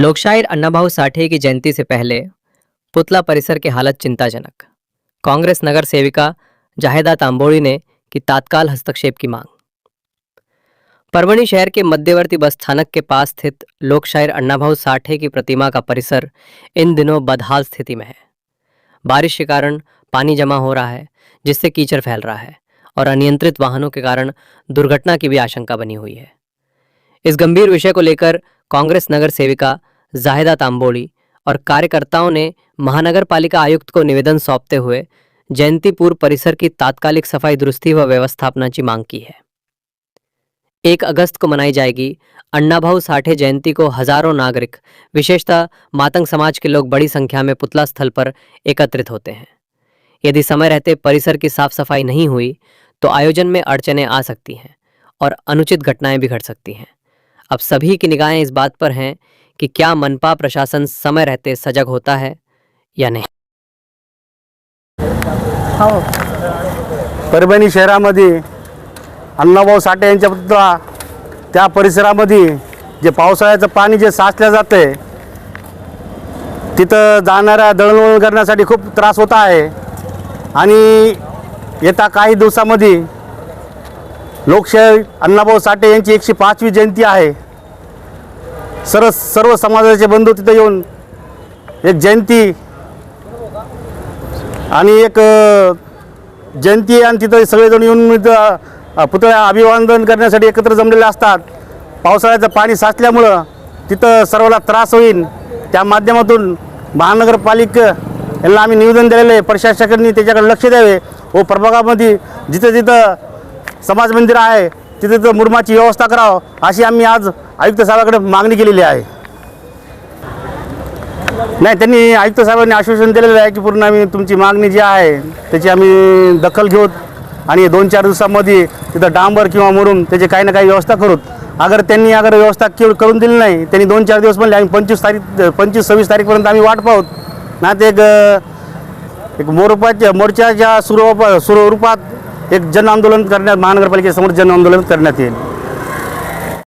लोकशायर अन्नाभाऊ साठे की जयंती से पहले पुतला परिसर की हालत चिंताजनक। कांग्रेस नगर सेविका जाहिदा तांबोड़ी ने की तात्काल हस्तक्षेप की मांग। परभणी शहर के मध्यवर्ती बस स्थानक के पास स्थित लोकशायर अन्नाभाऊ साठे की प्रतिमा का परिसर इन दिनों बदहाल स्थिति में है। बारिश के कारण पानी जमा हो रहा है, जिससे कीचड़ फैल रहा है और अनियंत्रित वाहनों के कारण दुर्घटना की भी आशंका बनी हुई है। इस गंभीर विषय को लेकर कांग्रेस नगर सेविका जाहिदा तांबोली और कार्यकर्ताओं ने महानगर पालिका आयुक्त को निवेदन सौंपते हुए जयंतीपुर परिसर की तात्कालिक सफ़ाई दुरुस्ती व व्यवस्थापना की मांग की है। एक अगस्त को मनाई जाएगी अण्णाभाऊ साठे जयंती को हज़ारों नागरिक, विशेषतः मातंग समाज के लोग बड़ी संख्या में पुतला स्थल पर एकत्रित होते हैं। यदि समय रहते परिसर की साफ़ सफ़ाई नहीं हुई तो आयोजन में अड़चने आ सकती हैं और अनुचित घटनाएँ भी घट सकती हैं। अब सभी की निगाहें इस बात पर हैं कि क्या मनपा प्रशासन समय रहते सजग होता है या नहीं? हो। परभणी शहरामध्ये अण्णाभाऊ साठे यांच्या पुतळा त्या परिसरामध्ये जे पावसाळ्याचं पाणी जे साचलं जातं आहे तिथं जाणाऱ्या दळणवळण करण्यासाठी खूप त्रास होत आहे. आणि येत्या काही दिवसामध्ये लोकशाही अण्णाभाऊ साठे यांची एकशे पाचवी जयंती आहे. सर्व सर्व समाजाचे बंधू तिथं येऊन एक जयंती आणि एक जयंती आणि तिथं सगळेजण येऊन पुतळ्या अभिवादन करण्यासाठी एकत्र जमलेले असतात. पावसाळ्याचं पाणी साचल्यामुळं तिथं सर्वाला त्रास होईल त्या माध्यमातून महानगरपालिका यांना आम्ही निवेदन दिलेलं आहे. प्रशासकांनी त्याच्याकडे लक्ष द्यावे. व प्रभागामध्ये जिथं जिथं समाज मंदिर आहे तिथे तर मुरमाची व्यवस्था करावं अशी आम्ही आज आयुक्त साहेबाकडे मागणी केलेली आहे. नाही त्यांनी आयुक्त साहेबांनी आश्वासन दिलेलं आहे की पूर्ण आम्ही तुमची मागणी जी आहे त्याची आम्ही दखल घेऊत आणि दोन चार दिवसामध्ये तिथं डांबर किंवा मुरुम त्याची काही ना काही व्यवस्था करूत. अगर त्यांनी अगर व्यवस्था के करून दिली नाही त्यांनी दोन चार दिवस म्हणले आम्ही पंचवीस तारीख पंचवीस सव्वीस तारीखपर्यंत आम्ही वाट पाहूत. ना ते एक एक मोरपाच्या मोर्चाच्या सुरू स्वरूपात एक जन आंदोलन करण्यात महानगरपालिकेसमोर जन आंदोलन करण्यात येईल.